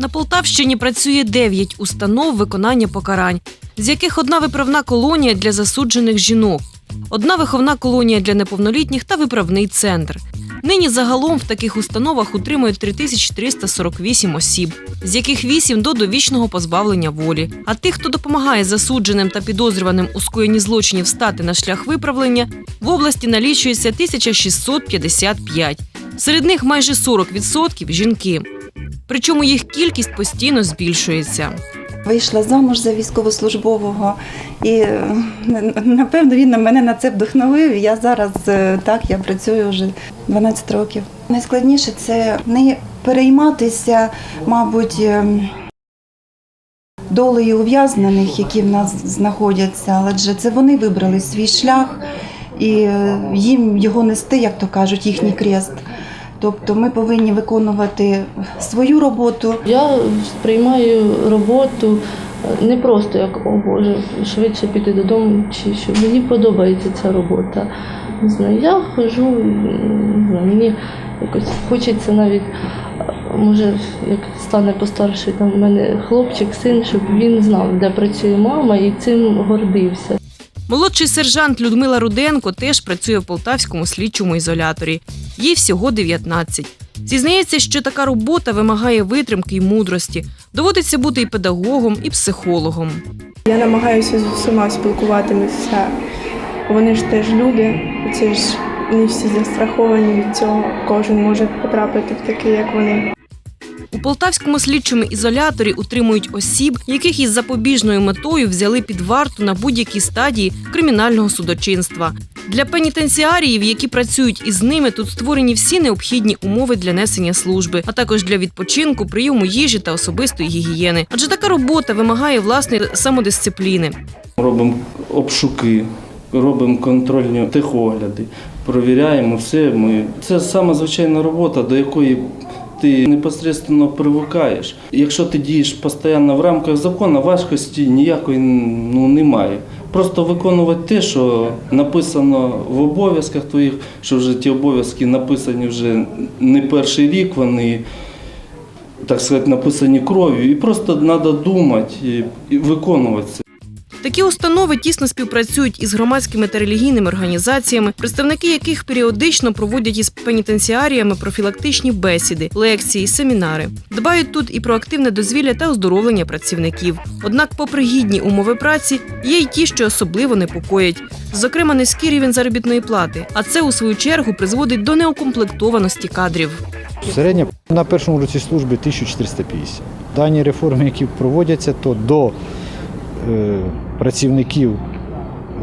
На Полтавщині працює 9 установ виконання покарань, з яких одна виправна колонія для засуджених жінок, одна виховна колонія для неповнолітніх та виправний центр. Нині загалом в таких установах утримують 3348 осіб, з яких 8 до довічного позбавлення волі. А тих, хто допомагає засудженим та підозрюваним у скоєнні злочинів стати на шлях виправлення, в області налічується 1655. Серед них майже 40% – жінки. Причому їх кількість постійно збільшується. Вийшла замуж за військовослужбового, і е, напевно він на мене на це вдохновив. Я зараз е, так я працюю вже 12 років. Найскладніше це не перейматися, мабуть, е, долею ув'язнених, які в нас знаходяться, адже це вони вибрали свій шлях, і їм його нести, як то кажуть, їхній крест. Тобто ми повинні виконувати свою роботу. Я сприймаю роботу е, не просто як о Боже, швидше піти додому, чи що мені подобається ця робота. Не знаю, я знаю, мені якось хочеться навіть, е, може, як стане постарше, там в мене хлопчик, син, щоб він знав, де працює мама, і цим гордився. Молодший сержант Людмила Руденко теж працює в полтавському слідчому ізоляторі. Їй всього 19. Зізнається, що така робота вимагає витримки й мудрості. Доводиться бути і педагогом, і психологом. Я намагаюся з усіма спілкуватися. Вони ж теж люди, це ж не всі застраховані від цього. Кожен може потрапити в такий, як вони. У полтавському слідчому ізоляторі утримують осіб, яких із запобіжною метою взяли під варту на будь-якій стадії кримінального судочинства. Для пенітенціаріїв, які працюють із ними, тут створені всі необхідні умови для несення служби, а також для відпочинку, прийому їжі та особистої гігієни. Адже така робота вимагає власної самодисципліни. Робимо обшуки, робимо контрольні техогляди, провіряємо все. Ми... Це сама звичайна робота, до якої ти непосередньо привикаєш. Якщо ти дієш постійно в рамках закону, важкості ніякої ну, немає. Просто виконувати те, що написано в обов'язках твоїх, що вже ті обов'язки написані вже не перший рік, вони так сказати, написані кров'ю. І просто треба думати і виконувати це. Такі установи тісно співпрацюють із громадськими та релігійними організаціями, представники яких періодично проводять із пенітенціаріями профілактичні бесіди, лекції, семінари. Дбають тут і про активне дозвілля та оздоровлення працівників. Однак, попри гідні умови праці, є й ті, що особливо непокоять. Зокрема, низький рівень заробітної плати, а це у свою чергу призводить до неукомплектованості кадрів. Середня на першому році служби 1450. Дані реформи, які проводяться, то до е, працівників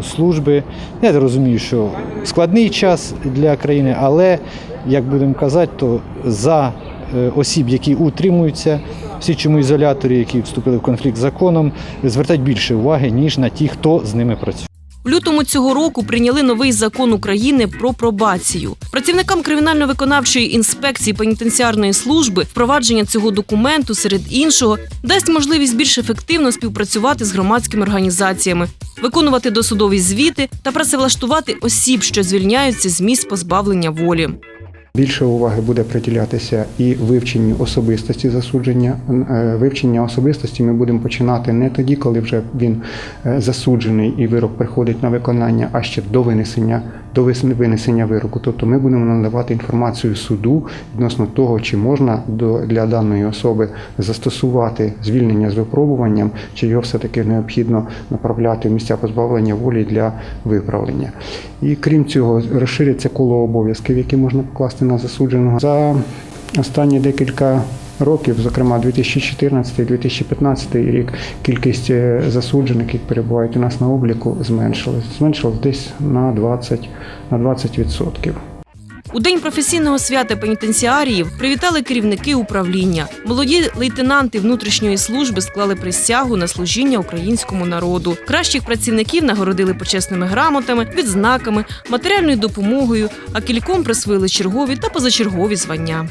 служби. Я розумію, що складний час для країни, але, як будемо казати, то за е, осіб, які утримуються в слідчому ізоляторі, які вступили в конфлікт з законом, звертають більше уваги, ніж на ті, хто з ними працює. В лютому цього року прийняли новий закон України про пробацію. Працівникам кримінально-виконавчої інспекції пенітенціарної служби впровадження цього документу, серед іншого, дасть можливість більш ефективно співпрацювати з громадськими організаціями, виконувати досудові звіти та працевлаштувати осіб, що звільняються з місць позбавлення волі. Більше уваги буде приділятися і вивченню особистості засудження. Е, Вивчення особистості ми будемо починати не тоді, коли вже він е, засуджений і вирок приходить на виконання, а ще до винесення до винесення вироку. Тобто ми будемо надавати інформацію суду відносно того, чи можна до для даної особи застосувати звільнення з випробуванням, чи його все таки необхідно направляти в місця позбавлення волі для виправлення. І крім цього, розшириться коло обов'язків, які можна покласти на засудженого. За останні декілька років, зокрема 2014-2015 рік, кількість е, засуджених, які перебувають у нас на обліку, зменшилась. Зменшилась десь на 20, на 20%. У день професійного свята пенітенціаріїв привітали керівники управління. Молоді лейтенанти внутрішньої служби склали присягу на служіння українському народу. Кращих працівників нагородили почесними грамотами, відзнаками, матеріальною допомогою, а кільком присвоїли чергові та позачергові звання.